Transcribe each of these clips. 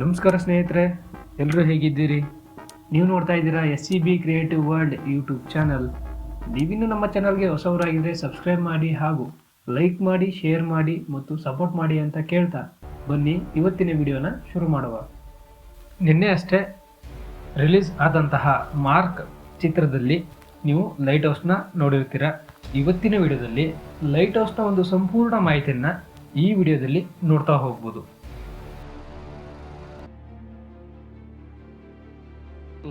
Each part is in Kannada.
ನಮಸ್ಕಾರ ಸ್ನೇಹಿತರೆ ಎಲ್ಲರೂ ಹೇಗಿದ್ದೀರಿ? ನೀವು ನೋಡ್ತಾ ಇದ್ದೀರಾ S C B creative world YouTube channel ನೀವಿನ್ನೂ ನಮ್ಮ ಚಾನಲ್ಗೆ ಹೊಸವರಾಗಿದ್ದರೆ ಸಬ್ಸ್ಕ್ರೈಬ್ ಮಾಡಿ ಹಾಗೂ ಲೈಕ್ ಮಾಡಿ ಶೇರ್ ಮಾಡಿ ಮತ್ತು ಸಪೋರ್ಟ್ ಮಾಡಿ ಅಂತ ಕೇಳ್ತಾ ಬನ್ನಿ. ಇವತ್ತಿನ ವಿಡಿಯೋನ ಶುರು ಮಾಡುವ. ನಿನ್ನೆ ಅಷ್ಟೇ ರಿಲೀಸ್ ಆದಂತಹ ಮಾರ್ಕ್ ಚಿತ್ರದಲ್ಲಿ ನೀವು ಲೈಟ್ ಹೌಸ್ನ ನೋಡಿರ್ತೀರ. ಇವತ್ತಿನ ವಿಡಿಯೋದಲ್ಲಿ ಲೈಟ್ ಹೌಸ್ನ ಒಂದು ಸಂಪೂರ್ಣ ಮಾಹಿತಿಯನ್ನು ಈ ವಿಡಿಯೋದಲ್ಲಿ ನೋಡ್ತಾ ಹೋಗ್ಬೋದು.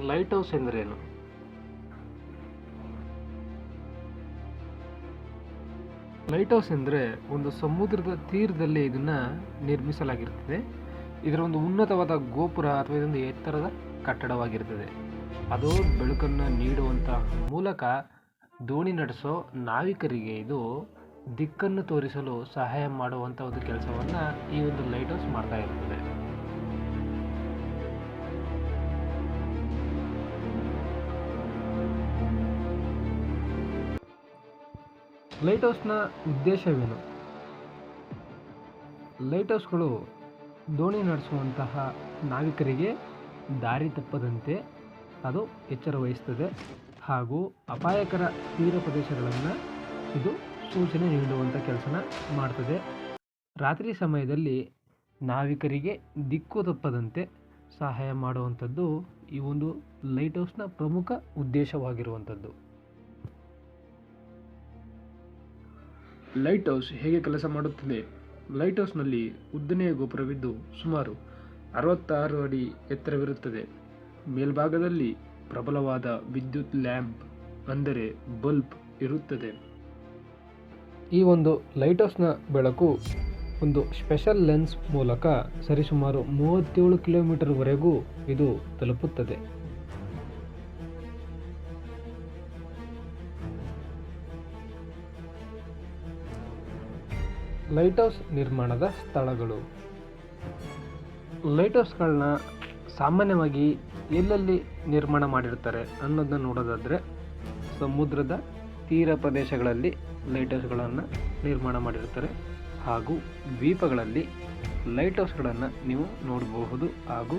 ಲೈಟ್ ಹೌಸ್ ಎಂದರೇನು? ಲೈಟ್ ಹೌಸ್ ಎಂದರೆ ಒಂದು ಸಮುದ್ರದ ತೀರದಲ್ಲಿ ಇದನ್ನು ನಿರ್ಮಿಸಲಾಗಿರುತ್ತದೆ ಇದರ ಒಂದು ಉನ್ನತವಾದ ಗೋಪುರ ಅಥವಾ ಇದೊಂದು ಎತ್ತರದ ಕಟ್ಟಡವಾಗಿರುತ್ತದೆ ಅದು ಬೆಳಕನ್ನು ನೀಡುವಂಥ ಮೂಲಕ ದೋಣಿ ನಡೆಸೋ ನಾವಿಕರಿಗೆ ಇದು ದಿಕ್ಕನ್ನು ತೋರಿಸಲು ಸಹಾಯ ಮಾಡುವಂಥ ಒಂದು ಕೆಲಸವನ್ನು ಈ ಒಂದು ಲೈಟ್ ಹೌಸ್ ಮಾಡ್ತಾ ಇರ್ತದೆ. ಲೈಟ್ ಹೌಸ್ನ ಉದ್ದೇಶವೇನು? ಲೈಟ್ ಹೌಸ್ಗಳು ದೋಣಿ ನಡೆಸುವಂತಹ ನಾವಿಕರಿಗೆ ದಾರಿ ತಪ್ಪದಂತೆ ಅದು ಎಚ್ಚರ ವಹಿಸ್ತದೆ ಹಾಗೂ ಅಪಾಯಕರ ತೀರ ಪ್ರದೇಶಗಳನ್ನು ಇದು ಸೂಚನೆ ನೀಡುವಂಥ ಕೆಲಸನ ಮಾಡ್ತದೆ. ರಾತ್ರಿ ಸಮಯದಲ್ಲಿ ನಾವಿಕರಿಗೆ ದಿಕ್ಕು ತಪ್ಪದಂತೆ ಸಹಾಯ ಮಾಡುವಂಥದ್ದು ಈ ಒಂದು ಲೈಟ್ ಹೌಸ್ನ ಪ್ರಮುಖ ಉದ್ದೇಶವಾಗಿರುವಂಥದ್ದು. ಲೈಟ್ ಹೌಸ್ ಹೇಗೆ ಕೆಲಸ ಮಾಡುತ್ತದೆ? ಲೈಟ್ ಹೌಸ್ನಲ್ಲಿ ಉದ್ದನೆಯ ಗೋಪುರವಿದ್ದು ಸುಮಾರು ಅರವತ್ತಾರು ಅಡಿ ಎತ್ತರವಿರುತ್ತದೆ. ಮೇಲ್ಭಾಗದಲ್ಲಿ ಪ್ರಬಲವಾದ ವಿದ್ಯುತ್ ಲ್ಯಾಂಪ್ ಅಂದರೆ ಬಲ್ಬ್ ಇರುತ್ತದೆ. ಈ ಒಂದು ಲೈಟ್ ಹೌಸ್ನ ಬೆಳಕು ಒಂದು ಸ್ಪೆಷಲ್ ಲೆನ್ಸ್ ಮೂಲಕ ಸರಿಸುಮಾರು ಮೂವತ್ತೇಳು ಕಿಲೋಮೀಟರ್ವರೆಗೂ ಇದು ತಲುಪುತ್ತದೆ. ಲೈಟ್ ಹೌಸ್ ನಿರ್ಮಾಣದ ಸ್ಥಳಗಳು. ಲೈಟ್ ಹೌಸ್ಗಳನ್ನ ಸಾಮಾನ್ಯವಾಗಿ ಎಲ್ಲೆಲ್ಲಿ ನಿರ್ಮಾಣ ಮಾಡಿರ್ತಾರೆ ಅನ್ನೋದನ್ನ ನೋಡೋದಾದರೆ ಸಮುದ್ರದ ತೀರ ಪ್ರದೇಶಗಳಲ್ಲಿ ಲೈಟ್ ಹೌಸ್ಗಳನ್ನು ನಿರ್ಮಾಣ ಮಾಡಿರ್ತಾರೆ. ಹಾಗೂ ದ್ವೀಪಗಳಲ್ಲಿ ಲೈಟ್ ಹೌಸ್ಗಳನ್ನು ನೀವು ನೋಡಬಹುದು. ಹಾಗೂ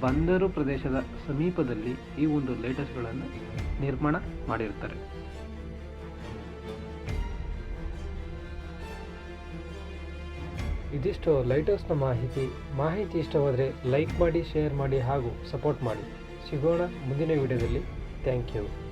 ಬಂದರು ಪ್ರದೇಶದ ಸಮೀಪದಲ್ಲಿ ಈ ಒಂದು ಲೈಟ್ ಹೌಸ್ಗಳನ್ನು ನಿರ್ಮಾಣ ಮಾಡಿರ್ತಾರೆ. ಇದಿಷ್ಟು ಲೈಟ್ ಹೌಸ್ನ ಮಾಹಿತಿ. ಮಾಹಿತಿ ಇಷ್ಟವಾದರೆ ಲೈಕ್ ಮಾಡಿ ಶೇರ್ ಮಾಡಿ ಹಾಗೂ ಸಪೋರ್ಟ್ ಮಾಡಿ. ಸಿಗೋಣ ಮುಂದಿನ ವಿಡಿಯೋದಲ್ಲಿ ಥ್ಯಾಂಕ್ ಯು